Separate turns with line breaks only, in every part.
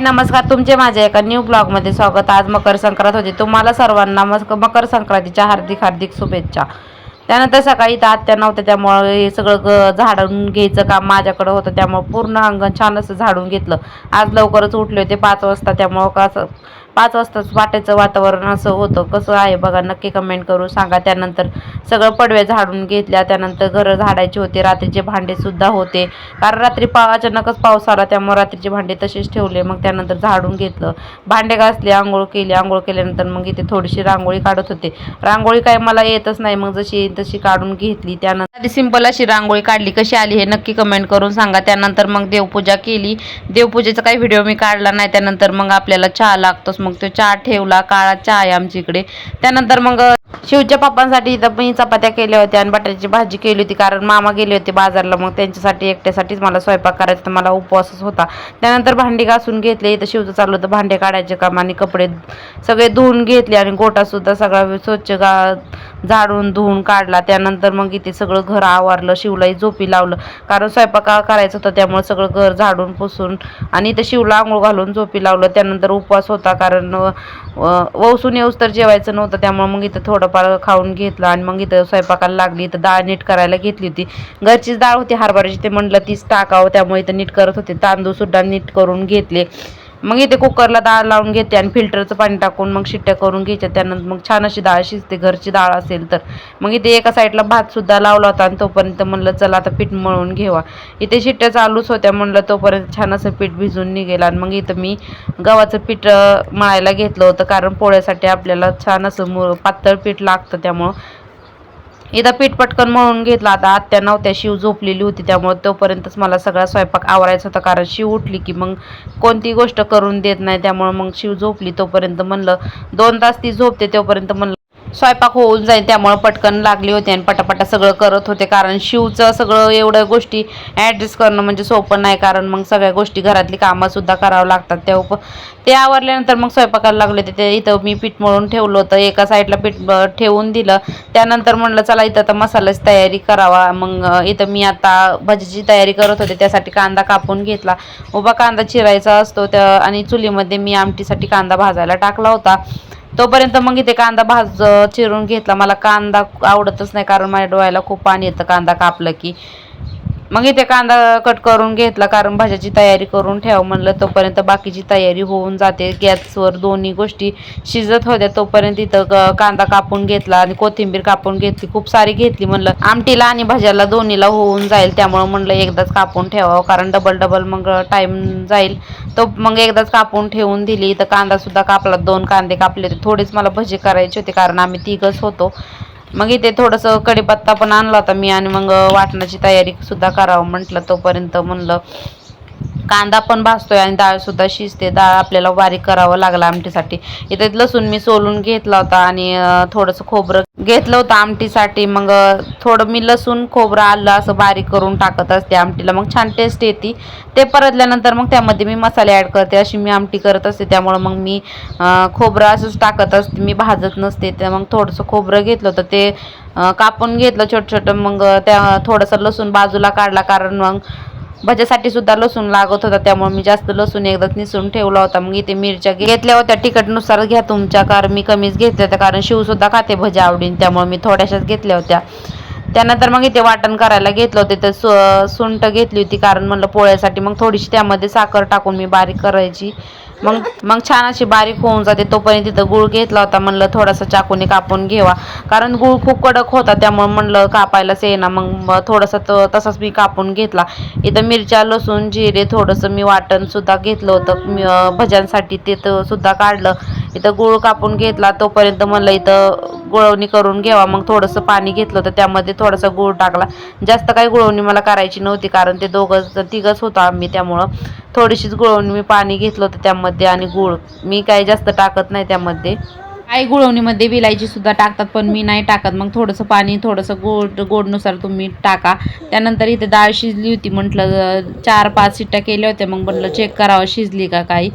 नमस्कार. तुमचे माझ्या एका न्यू ब्लॉगमध्ये स्वागत. आज मकर संक्रांत होते. तुम्हाला सर्वांना मस्क- मकर संक्रांतीच्या हार्दिक हार्दिक शुभेच्छा. त्यानंतर सकाळी तर आत्या नव्हत्या त्यामुळं हे सगळं ग झाडून घ्यायचं काम माझ्याकडं होतं. त्यामुळं पूर्ण अंगण छान असं झाडून घेतलं. आज लवकरच उठले होते पाच वाजता. त्यामुळं कसं पाच वाजताच वाटेचं वातावरण असं होतं. कसं आहे बघा नक्की कमेंट करून सांगा. त्यानंतर सगळं पडवे झाडून घेतल्या. त्यानंतर घरं झाडायची होती. रात्रीचे भांडेसुद्धा होते. कारण रात्री पा अचानकच पाऊस आला त्यामुळे रात्रीचे भांडे तसेच ठेवले. मग त्यानंतर झाडून घेतलं. भांडे घासले आंघोळ केली. आंघोळ केल्यानंतर मग इथे थोडीशी रांगोळी काढत होते. रांगोळी काय मला येतच नाही. मग जशी येईल तशी काढून घेतली. त्यानंतर आधी सिंपल अशी रांगोळी काढली. कशी आली हे नक्की कमेंट करून सांगा. त्यानंतर मग देवपूजा केली. देवपूजेचा काही व्हिडिओ मी काढला नाही. त्यानंतर मग आपल्याला चहा लागतोच. मग तो चहा ठेवला काळा चहा आहे आमच्या इकडे. त्यानंतर मग शिवच्या पप्पांसाठी इथं मी चपात्या केल्या होत्या आणि बटाट्याची भाजी केली होती कारण मामा गेले होते बाजारला. मग त्यांच्यासाठी एकट्यासाठीच मला स्वयंपाक करायचा तर मला उपवासच होता. त्यानंतर भांडी घासून घेतले इथं शिवचं चालू होतं भांडे काढायचे काम आणि कपडे सगळे धुवून घेतले आणि गोटासुद्धा सगळा स्वच्छ गा झाडून धुवून काढला. त्यानंतर मग इथे सगळं घर आवारलं शिवलाही झोपी लावलं. कारण स्वयंपाक करायचं होतं त्यामुळे सगळं घर झाडून पुसून आणि इथं शिवला आंघोळ घालून झोपी लावलं. त्यानंतर उपवास होता कारण वसून येऊस तर जेवायचं नव्हतं त्यामुळे मग इथं थोडंफार खाऊन घेतलं आणि मग इथं स्वयंपाकाला लागली. इथं डाळ नीट करायला घेतली होती. घरचीच डाळ होती हरभऱ्याची. ते म्हणलं तीच टाकावं. त्यामुळे इथं नीट करत होते. तांदूळ सुद्धा नीट करून घेतले. मग इथे कुकरला डाळ लावून घेते आणि फिल्टरचं पाणी टाकून मग शिट्ट्या करून घ्यायच्या. त्यानंतर मग छान अशी डाळ शिजते घरची डाळ असेल तर. मग इथे एका साईडला भातसुद्धा लावला होता आणि तोपर्यंत म्हणलं चला आता पीठ मळून घेवा. इथे शिट्ट्या चालूच होत्या म्हणलं तोपर्यंत छान असं पीठ भिजून निघेल. आणि मग इथं मी गव्हाचं पीठ मळायला घेतलं होतं कारण पोळ्यासाठी आपल्याला छान असं पातळ पीठ लागतं त्यामुळं. एकदा पीठ पटकन मळून घेतला. आता आत्या नव्हत्या शिव झोपलेली होती त्यामुळे तोपर्यंतच मला सगळा स्वयंपाक आवरायचा होता कारण शिव उठली की मग कोणती गोष्ट करून देत नाही. त्यामुळे मग शिव झोपली तोपर्यंत म्हणलं दोन तास ती झोपते तोपर्यंत म्हणलं स्वयंपाक होऊन जाईल त्यामुळं पटकन लागली होती आणि पटापटा सगळं करत होते. कारण शिवचं सगळं एवढ्या गोष्टी ॲडजस्ट करणं म्हणजे सोपं नाही कारण मग सगळ्या गोष्टी घरातली कामंसुद्धा करावं लागतात. त्या उप ते आवरल्यानंतर मग स्वयंपाकाला लागले होते. ते इथं मी पीठ मळून ठेवलं होतं. एका साईडला पीठ ठेवून दिलं. त्यानंतर म्हणलं चला इथं आता मसाल्याची तयारी करावा. मग इथं मी आता भजीची तयारी करत होते. त्यासाठी कांदा कापून घेतला. उभा कांदा चिरायचा असतो. त्या आणि चुलीमध्ये मी आमटीसाठी कांदा भाजायला टाकला होता. तोपर्यंत मग इथे कांदा भाज चिरून घेतला. मला कांदा आवडतच नाही कारण माझ्या डोळ्याला खूप पाणी येतं. कांदा कापलं की मग इथे कांदा कट करून घेतला कारण भाज्याची तयारी करून ठेवा म्हणलं तोपर्यंत बाकीची तयारी होऊन जाते. गॅसवर दोन्ही गोष्टी शिजत होत्या तोपर्यंत इथं कांदा कापून घेतला आणि कोथिंबीर कापून घेतली. खूप सारी घेतली म्हणलं. आमटीला आणि भाज्याला दोन्हीला होऊन जाईल त्यामुळं म्हणलं एकदाच कापून ठेवावं कारण डबल डबल मग टाईम जाईल. तो मग एकदाच कापून ठेवून दिली. इथं कांदा सुद्धा कापला दोन कांदे कापले होते. थोडेच मला भजी करायचे होते कारण आम्ही तिघच होतो. मग इथे थोडंसं कढीपत्ता पण आणला होता मी आणि मग वाटणाची तयारी सुद्धा करावं म्हटलं तोपर्यंत म्हणलं. कांदा पण भाजतोय आणि डाळ सुद्धा शिजते. डाळ आपल्याला बारीक करावं लागलं आमटीसाठी. इथे लसूण मी सोलून घेतला होता आणि थोडंसं खोबरं घेतलं होतं आमटीसाठी. मग थोडं मी लसूण खोबरं आलं असं बारीक करून टाकत असते आमटीला. मग छान टेस्ट येते. ते परतल्यानंतर मग त्यामध्ये मी मसाले ॲड करते. अशी मी आमटी करत असते. त्यामुळं मग मी खोबरं असंच टाकत असते. मी भाजत नसते. तर मग थोडंसं खोबरं घेतलं होतं. ते कापून घेतलं छोटं छोटं मग त्या थोडंसं लसूण बाजूला काढला. कारण मग भज्यासाठी सुद्धा लसूण लागत होता त्यामुळे मी जास्त लसूण एकदाच निसून ठेवला होता. मग इथे मिरच्या घेतल्या होत्या तिखटनुसार घ्या तुमच्या कारण मी कमीच घेतल्या होत्या कारण शिवसुद्धा खाते भज्या आवडीन त्यामुळे मी थोड्याशाच घेतल्या होत्या. त्यानंतर मग इथे वाटण करायला घेतलं होते तर सु सुंठ घेतली होती कारण म्हणलं पोळ्यासाठी मग थोडीशी त्यामध्ये साखर टाकून मी बारीक करायची. मग मग छान अशी बारीक होऊन जाते. तोपर्यंत तिथं गुळ घेतला होता. म्हणलं थोडासा चाकूने कापून घेवा. कारण गुळ खूप कडक होता. त्यामुळे म्हणलं कापायलाच येईना. मग थोडासा थोडंसं त तसाच मी कापून घेतला. इथं मिरच्या लसूण जिरे थोडंसं मी वाटणसुद्धा घेतलं होतं. भज्यांसाठी ते तर सुद्धा काढलं. इथं गुळ कापून घेतला तोपर्यंत म्हणलं इथं गुळवणी करून घ्यावा मग थोडंसं पाणी घेतलं होतं त्यामध्ये थोडासा गुळ टाकला. जास्त काही गुळवणी मला करायची नव्हती कारण ते दोघं तिघंच होतो आम्ही त्यामुळं. थोडीशीच गुळवणी मी पाणी घेतलं होतं त्यामध्ये आणि गुळ. मी काही जास्त टाकत नाही त्यामध्ये. काही गुळवणीमध्ये विलायची सुद्धा टाकतात पण मी नाही टाकत. मग थोडंसं पाणी थोडंसं गोड गोडनुसार तुम्ही टाका. त्यानंतर इथे डाळ शिजली होती म्हटलं चार पाच शिट्ट्या केल्या होत्या. मग म्हटलं चेक करावं शिजली का काही?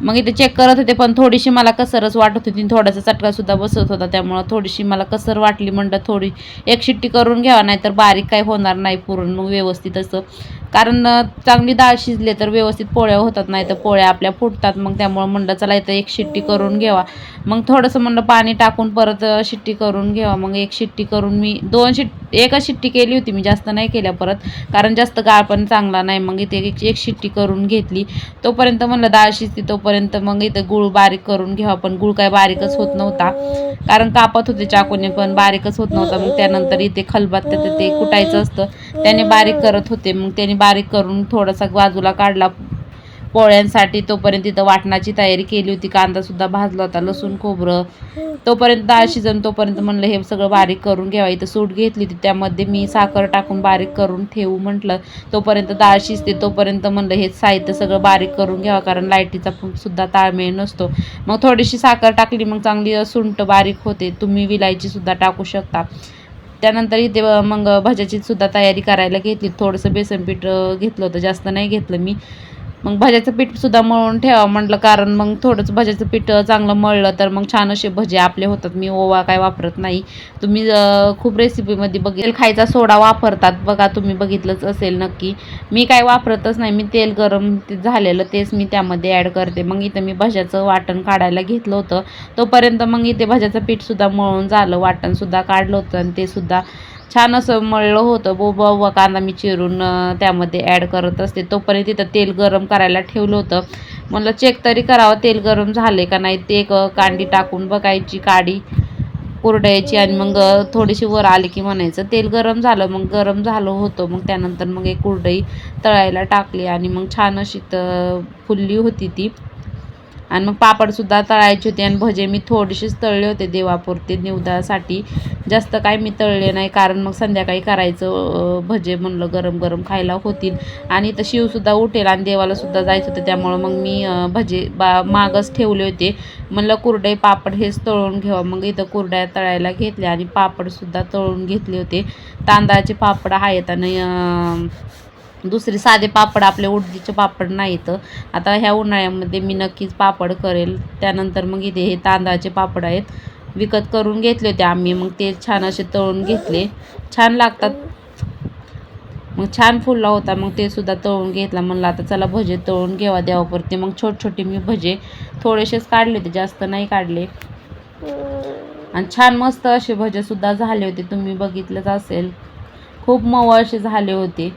मग इथे चेक करत होते पण थोडीशी मला कसरच वाटत होती. थोडासा चटकासुद्धा बसत होता त्यामुळं थोडीशी मला कसर वाटली. म्हणलं थोडी एक शिट्टी करून घ्यावा नाहीतर बारीक काही होणार नाही पुरण. मग व्यवस्थित असं कारण चांगली डाळ शिजले तर व्यवस्थित पोळ्या होतात नाही तर पोळ्या आपल्या फुटतात. मग त्यामुळं म्हणलं चला इथं एक शिट्टी करून घ्यावा मग थोडंसं म्हणलं पाणी टाकून परत शिट्टी करून घ्यावा मग एक शिट्टी करून मी दोन शिट एकच शिट्टी केली होती मी जास्त नाही केल्या परत. कारण जास्त गाळ पण चांगला नाही. मग इथे एक एक शिट्टी करून घेतली. तोपर्यंत म्हणलं डाळ शिजती तोपर्यंत मग इथं गुळ बारीक करून घ्यावा. पण गुळ काय बारीकच होत नव्हता. कारण कापत होते चाकूने पण बारीकच होत नव्हता. मग त्यानंतर इथे खलबात ते कुटायचं असतं. त्याने बारीक करत होते. मग त्याने बारीक करून थोडासा बाजूला काढला. पोळ्यांसाठी तोपर्यंत तिथं वाटणाची तयारी केली होती. कांदासुद्धा भाजला होता लसूण खोबरं. तोपर्यंत डाळ शिजन तोपर्यंत म्हणलं हे सगळं बारीक करून घ्यावा. इथं सूट घेतली होती. त्यामध्ये मी साखर टाकून बारीक करून ठेवू म्हटलं. तोपर्यंत डाळ शिजते तोपर्यंत म्हणलं हे साहित्य सगळं बारीक करून घ्यावं कारण लाईटीचा सुद्धा ताळमेळ नसतो. मग थोडीशी साखर टाकली मग चांगली सुंट बारीक होते. तुम्ही विलायचीसुद्धा टाकू शकता. त्यानंतर इथे मग भज्याची सुद्धा तयारी करायला घेतली. थोडंसं बेसन पीठ घेतलं होतं. जास्त नाही घेतलं मी. मग भज्याचं पीठ सुद्धा मळून ठेवा म्हटलं कारण मग थोडंसं भज्याचं पीठ चांगलं मळलं तर मग छान असे भजे आपले होतात. मी ओवा काय वापरत नाही. तुम्ही खूप रेसिपीमध्ये बघेल खायचा सोडा वापरतात बघा तुम्ही बघितलंच असेल नक्की. मी काय वापरतच नाही मी तेल गरम ते झालेलं तेच मी त्यामध्ये ॲड करते. मग इथं मी भज्याचं वाटण काढायला घेतलं होतं. तोपर्यंत मग इथे भज्याचं पीठसुद्धा मळून झालं वाटणसुद्धा काढलं होतं आणि ते सुद्धा छान असं मळलं होतं. बोबा व कांदा मी चिरून त्यामध्ये ॲड करत असते. तोपर्यंत तिथं तेल गरम करायला ठेवलं होतं. म्हणलं चेक तरी करावं तेल गरम झाले का नाही ते एक कांडी टाकून बघायची काडी कुरडायची आणि मग थोडीशी वर आली की म्हणायचं तेल गरम झालं. मग गरम झालं होतं. मग त्यानंतर मग एक कुरडई तळायला टाकली आणि मग छान अशी तर फुलली होती ती. आणि मग पापडसुद्धा तळायचे होते आणि भजे मी थोडेसेच तळले होते देवापुरते. निवदासाठी जास्त काय मी तळले नाही कारण मग संध्याकाळी करायचं भजे म्हणलं गरम गरम खायला होतील. आणि तर शिवसुद्धा उठेल आणि देवालासुद्धा जायचं होतं. त्यामुळं मग मी भजे बा मागच ठेवले होते. म्हणलं कुरडे पापड हेच तळून घ्यावं. मग इथं कुरड्या तळायला घेतल्या आणि पापडसुद्धा तळून घेतले होते. तांदळाचे पापड आहेत आणि दुसरे साधे पापड आपले उडदीचे पापड नाहीत. आता ह्या उन्हाळ्यामध्ये मी नक्कीच पापड करेल. त्यानंतर मग इथे हे तांदळाचे पापड आहेत. विकत करून घेतले होते आम्ही. मग ते छान असे तळून घेतले. छान लागतात. मग छान फुलला होता. मग ते सुद्धा तळून घेतला. म्हणलं आता चला भजे तळून घेवा देवापुरते. मग छोटे छोटे मी भजे थोडेसेच काढले होते. जास्त नाही काढले. आणि छान मस्त असे भजे सुद्धा झाले होते. तुम्ही बघितलंच असेल. खूप मऊ असे झाले होते.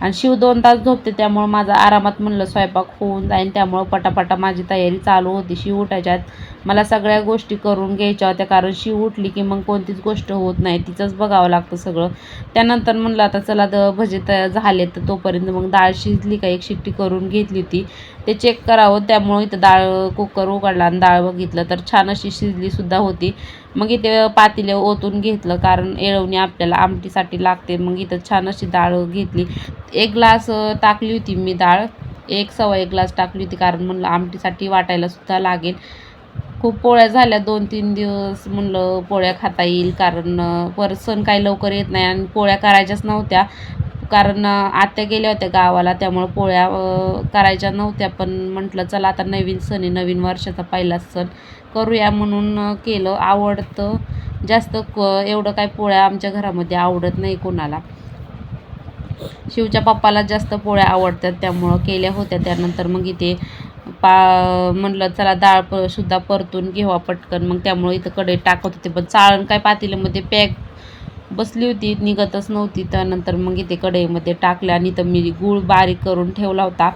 आणि शिव दोन तास झोपते त्यामुळं माझा आरामात म्हणलं स्वयंपाक होऊन जाईन. त्यामुळं पटापटा माझी तयारी चालू होती. शिव उठायच्यात मला सगळ्या गोष्टी करून घ्यायच्या होत्या कारण शिव उठली की मग कोणतीच गोष्ट होत नाही. तिचंच बघावं लागतं सगळं. त्यानंतर म्हणलं आता चला द भजे तयार झाले तर तोपर्यंत मग डाळ शिजली का एक शिट्टी करून घेतली होती. ते चेक करावं. त्यामुळे इथं डाळ कुकर उघडला आणि डाळ बघितलं तर छान अशी शिजलीसुद्धा होती. मग इथे पातेले ओतून घेतलं कारण येळवणी आपल्याला आमटीसाठी लागते. मग इथं छान अशी डाळ घेतली. एक ग्लास टाकली होती मी डाळ. एक सव्वा एक ग्लास टाकली होती कारण म्हणलं आमटीसाठी वाटायलासुद्धा लागेल. खूप पोळ्या झाल्या. दोन तीन दिवस म्हणलं पोळ्या खाता येईल कारण परत सण काही लवकर येत नाही आणि पोळ्या करायच्याच नव्हत्या. कारण आत्या गेल्या होत्या गावाला त्यामुळं पोळ्या करायच्या नव्हत्या. पण म्हटलं चला आता नवीन सण आहे नवीन वर्षाचा पहिला सण. करूया म्हणून केलं. आवडतं जास्त क एवढं काय पोळ्या आमच्या घरामध्ये आवडत नाही कोणाला. शिवच्या पप्पाला जास्त पोळ्या आवडतात त्यामुळं केल्या होत्या. त्यानंतर मग इथे पा म्हणलं चला डाळ प सुद्धा परतून घेवा पटकन. मग त्यामुळं इथं कडे टाकत होते. पण चाळण काय पातेल्यामध्ये पॅक बसली होती निघतच नव्हती. त्यानंतर मग इथे कढईमध्ये टाकलं आणि तर मी गूळ बारीक करून ठेवला होता.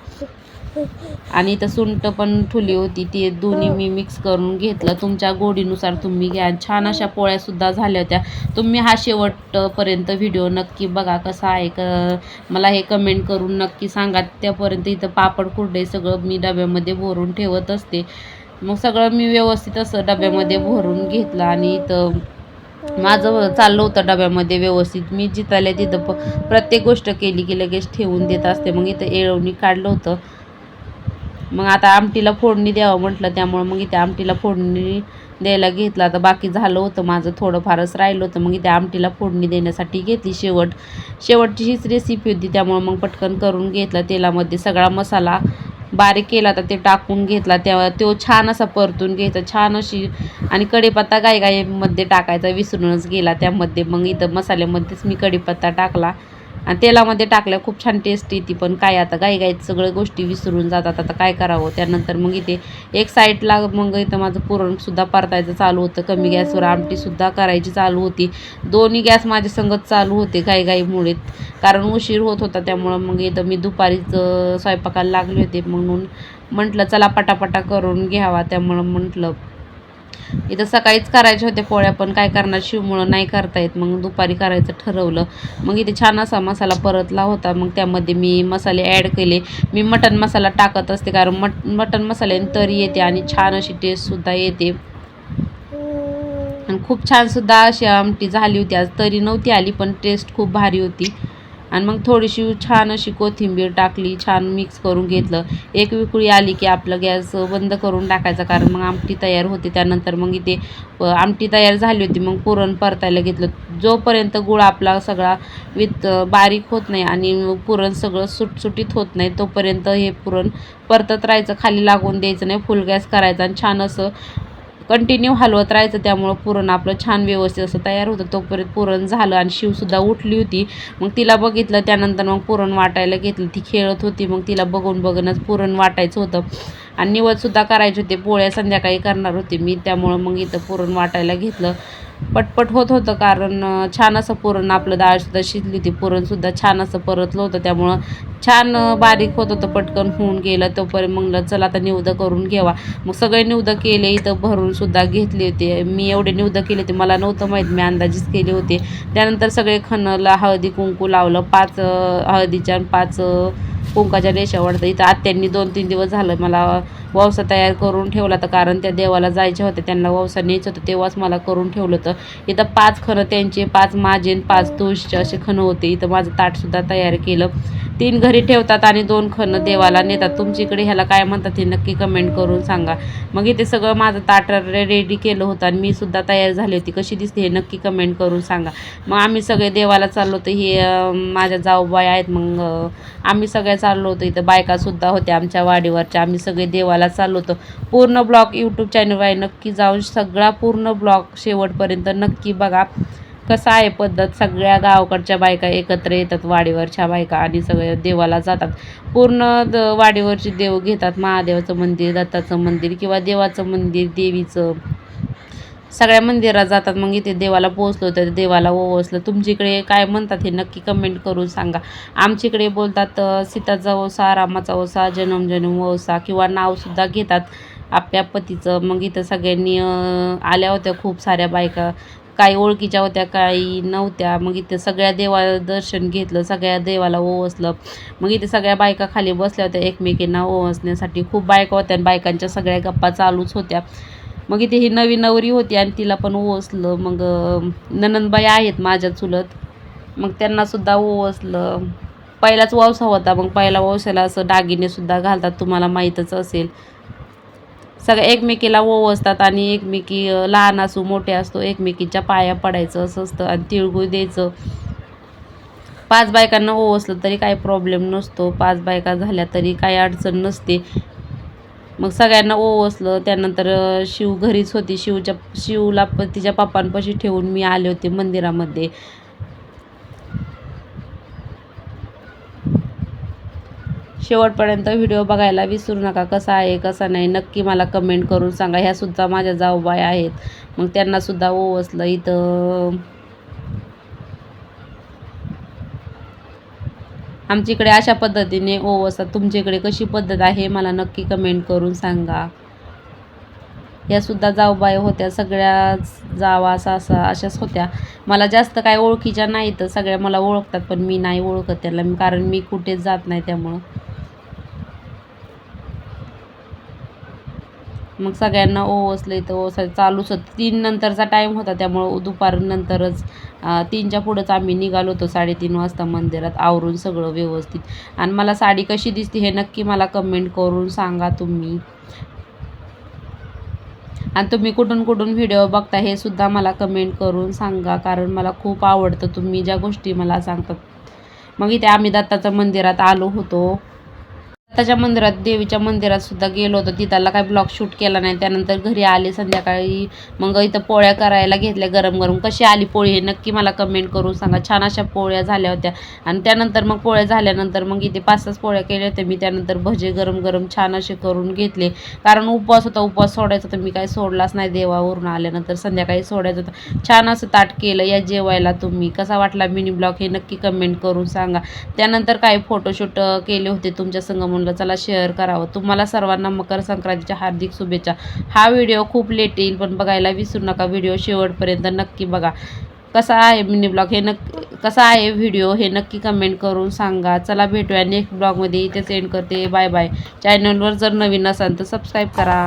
आणि इथं सुंट पण ठुली होती. ती दोन्ही मी मिक्स करून घेतलं. तुमच्या गोडीनुसार तुम्ही घ्या. आणि छान अशा पोळ्यासुद्धा झाल्या होत्या. तुम्ही हा शेवटपर्यंत व्हिडिओ नक्की बघा कसा आहे. क मला हे कमेंट करून नक्की सांगा. त्यापर्यंत इथं पापड कुरडे सगळं मी डब्यामध्ये भरून ठेवत असते. मग सगळं मी व्यवस्थित असं डब्यामध्ये भरून घेतलं आणि इथं माझं चाललं होतं डब्यामध्ये व्यवस्थित. मी जिथं तिथं प प्रत्येक गोष्ट केली की लगेच ठेवून देत असते. मग इथं येळवणी काढलं होतं. मग आता आमटीला फोडणी द्यावं म्हटलं. त्यामुळं मग इथे आमटीला फोडणी द्यायला घेतला. आता बाकी झालं होतं. माझं थोडंफारच राहिलं होतं. मग इथे आमटीला फोडणी देण्यासाठी घेतली शेवट. शेवटची हीच रेसिपी होती. त्यामुळं मग पटकन करून घेतलं. तेलामध्ये सगळा मसाला बारीक केला तर ते टाकून घेतला तेव्हा तो छान असा परतून घ्यायचा छान अशी आणि कढीपत्ता गाई गाईमध्ये टाकायचा विसरूनच गेला त्यामध्ये. मग इथं मसाल्यामध्येच मी कढीपत्ता टाकला. आणि तेलामध्ये टाकल्या खूप छान टेस्ट येते. पण काय आता गाई गाईत सगळ्या गोष्टी विसरून जातात. आता काय करावं? त्यानंतर मग इथे एक साईडला मग इथं माझं पुरणसुद्धा परतायचं चालू होतं. कमी गॅसवर आमटीसुद्धा करायची चालू होती. दोन्ही गॅस माझ्या संगत चालू होते गाई गाईमुळे. कारण उशीर होत होता. त्यामुळं मग इथं मी दुपारीच स्वयंपाकाला लागले होते. म्हणून म्हटलं चला पटापटा करून घ्यावा. त्यामुळं म्हटलं इथं सकाळीच करायच्या होत्या पोळ्या पण काय करणार? शिवमुळं नाही करता येत मग दुपारी करायचं ठरवलं. मग इथे छान असा मसाला परतला होता. मग त्यामध्ये मी मसाले ॲड केले. मी मटन मसाला टाकत असते कारण मट मटन मसाल्याने तरी येते आणि छान अशी टेस्टसुद्धा येते. आणि खूप छानसुद्धा अशी आमटी झाली होती. आज तरी नव्हती आली पण टेस्ट खूप भारी होती. आणि मग थोडीशी छान अशी कोथिंबीर टाकली छान मिक्स करून घेतलं. एक विकुळी आली की आपलं गॅस बंद करून टाकायचा कारण मग आमटी तयार होते. त्यानंतर मग इथे आमटी तयार झाली होती. मग पुरण परतायला घेतलं. जोपर्यंत गुळ आपला सगळा विथ बारीक होत नाही आणि पुरण सगळं सुटसुटीत होत नाही तोपर्यंत हे पुरण परतत राहायचं. खाली लागून द्यायचं नाही. फुल गॅस करायचा आणि छान असं कंटिन्यू हलवत राहायचं त्यामुळं पुरण आपलं छान व्यवस्थित असं तयार होतं. तोपर्यंत पुरण झालं आणि शिवसुद्धा उठली होती. मग तिला बघितलं त्यानंतर मग पुरण वाटायला घेतलं. ती खेळत होती मग तिला बघून बघूनच पुरण वाटायचं होतं. आणि निवडसुद्धा करायची होती. पोळ्या संध्याकाळी करणार होते मी. त्यामुळं मग इथं पुरण वाटायला घेतलं. पटपट होत होतं कारण छान असं पुरण आपलं डाळसुद्धा शिजली होती. पुरणसुद्धा छान असं परतलं होतं. त्यामुळं छान बारीक होत होतं. पटकन होऊन गेलं. तोपर्यंत मग चला आता निवदं करून घ्यावा मग सगळे निवदं केले. इथं भरूनसुद्धा घेतली घेतले होते. मी एवढे निवदं केले होते. मला नव्हतं माहीत. मी अंदाजीच केले होते. त्यानंतर सगळे खणला. हळदी कुंकू लावलं. पाच हळदीच्या पाच कुंकाच्या रेषा वाढतं इथं आत्यांनी दोन तीन दिवस झालं मला ववसा तयार करून ठेवला तर कारण त्या देवाला जायचे होते. त्यांना ववसा न्यायचं होतं. तेव्हाच मला करून ठेवलं होतं. इथं पाच खणं त्यांचे पाच माझे पाच तुळशीचे असे खणं होते. इथं माझं ताटसुद्धा तयार केलं. तीन घरी ठेवतात आणि दोन खणं देवाला नेतात. तुमच्याकडे ह्याला काय म्हणतात हे नक्की कमेंट करून सांगा. मग इथे सगळं माझं ताट रेडी केलं होतं आणि मी सुद्धा तयार झाली होती. कशी दिसते हे नक्की कमेंट करून सांगा. मग आम्ही सगळे देवाला चाललो होतो. हे माझ्या जाऊबाई आहेत. मग आम्ही सगळे चाललो होतो. इथं बायकासुद्धा होत्या आमच्या वाडीवरच्या. आम्ही सगळे देवाला चाललो होतो. पूर्ण ब्लॉग यूट्यूब चॅनलवर आहे नक्की जाऊन सगळा पूर्ण ब्लॉग शेवटपर्यंत नक्की बघा. कसं आहे पद्धत? सगळ्या गावाकडच्या बायका एकत्र येतात वाडीवरच्या बायका आणि सगळे देवाला जातात. पूर्ण द वाडीवरची देव घेतात. महादेवाचं मंदिर दत्ताचं मंदिर किंवा देवाचं मंदिर देवीचं. सगळ्या मंदिरात जातात मग इथे देवाला पोहोचलो तर देवाला ओवसलं तुमच्याकडे काय म्हणतात हे नक्की कमेंट करून सांगा. आमच्याकडे बोलतात सीताचा ओसा रामाचा ओसा जन्म जन्म ओसा किंवा नावसुद्धा घेतात आपल्या पतीचं. मग इथं सगळ्यांनी आल्या होत्या खूप साऱ्या बायका. काही ओळखीच्या होत्या काही नव्हत्या. मग इथे सगळ्या देवा दर्शन घेतलं सगळ्या देवाला ओवसलं मग इथे सगळ्या बायका खाली बसल्या होत्या. एकमेकींना ओवसण्यासाठी खूप बायका होत्या आणि बायकांच्या सगळ्या गप्पा चालूच होत्या. मग इथे ही नवी नवरी होती आणि तिला पण ओसलं. मग ननंदबाई आहेत माझ्या चुलत. मग त्यांनासुद्धा ओसलं. पहिलाच वावसा होता. मग पहिला वावसाला असं दागिनेसुद्धा घालतात. तुम्हाला माहीतच असेल. सगळ्या एकमेकीला ओवसतात आणि एकमेकी लहान असू मोठे असतो एकमेकीच्या पाया पडायचं असं असतं आणि तिळगुळ द्यायचं. पाच बायकांना ओवसलं तरी काही प्रॉब्लेम नसतो. पाच बायका झाल्या तरी काही अडचण नसते. मग सगळ्यांना ओवसलं त्यानंतर शिव घरीच होती. शिवच्या शिवला प तिच्या पप्पांपाशी ठेवून मी आले होते मंदिरामध्ये. शेवटपर्यंत व्हिडिओ बघायला विसरू नका कसा आहे कसा नाही. नक्की मला कमेंट करून सांगा. ह्यासुद्धा माझ्या जाऊबाई आहेत. मग त्यांनासुद्धा ओवसलं इथं. आमच्याकडे अशा पद्धतीने ओवसतात तुमच्याकडे कशी पद्धत आहे मला नक्की कमेंट करून सांगा. यासुद्धा जाऊबाई होत्या सगळ्या जावा सासा अशाच होत्या. मला जास्त काय ओळखीच्या नाही तर सगळ्या मला ओळखतात पण मी नाही ओळखत त्याला कारण मी कुठेच जात नाही त्यामुळं. मग सगळ्यांना ओवसलं तर ओवसायचं चालूच होतं. तीन नंतरचा टाईम होता त्यामुळं दुपारनंतरच नंतरच तीनच्या पुढंच आम्ही निघालो होतो साडेतीन वाजता मंदिरात आवरून सगळं व्यवस्थित. आणि मला साडी कशी दिसते हे नक्की मला कमेंट करून सांगा तुम्ही. आणि तुम्ही कुठून कुठून व्हिडिओ बघता हे सुद्धा मला कमेंट करून सांगा कारण मला खूप आवडतं तुम्ही ज्या गोष्टी मला सांगतात. मग इथे आम्ही दत्ताच्या मंदिरात आलो होतो. त्याच्या मंदिरात देवीच्या मंदिरात सुद्धा गेलो होतो. तिथला काही ब्लॉग शूट केला नाही. त्यानंतर घरी आले संध्याकाळी. मग इथं पोळ्या करायला घेतल्या गरम गरम. कशी आली पोळी हे नक्की मला कमेंट करून सांगा. छान अशा पोळ्या झाल्या होत्या. आणि त्यानंतर मग पोळ्या झाल्यानंतर मग इथे पाच सहा पोळ्या केल्या होत्या. मी त्यानंतर भजे गरम गरम छान असे करून घेतले. कारण उपवास होता. उपवास सोडायचा तर मी काही सोडलाच नाही देवावरून आल्यानंतर. संध्याकाळी सोडायचं होतं. छान असं ताट केलं या जेवायला तुम्ही. कसा वाटला मिनी ब्लॉग हे नक्की कमेंट करून सांगा. त्यानंतर काही फोटोशूट केले होते तुमच्या संग म्हणलं चला शेअर करावं. तुम्हाला सर्वांना मकर संक्रांतीच्या हार्दिक शुभेच्छा. हा व्हिडिओ खूप लेट येईल पण बघायला विसरू नका. व्हिडिओ शेवटपर्यंत नक्की बघा. कसा आहे मिनी ब्लॉग हे नक्की कसा आहे व्हिडिओ हे नक्की कमेंट करून सांगा. चला भेटूया नेक्स्ट ब्लॉगमध्ये इथे सेंड करते. बाय बाय चॅनलवर जर नवीन असाल तर सबस्क्राईब करा.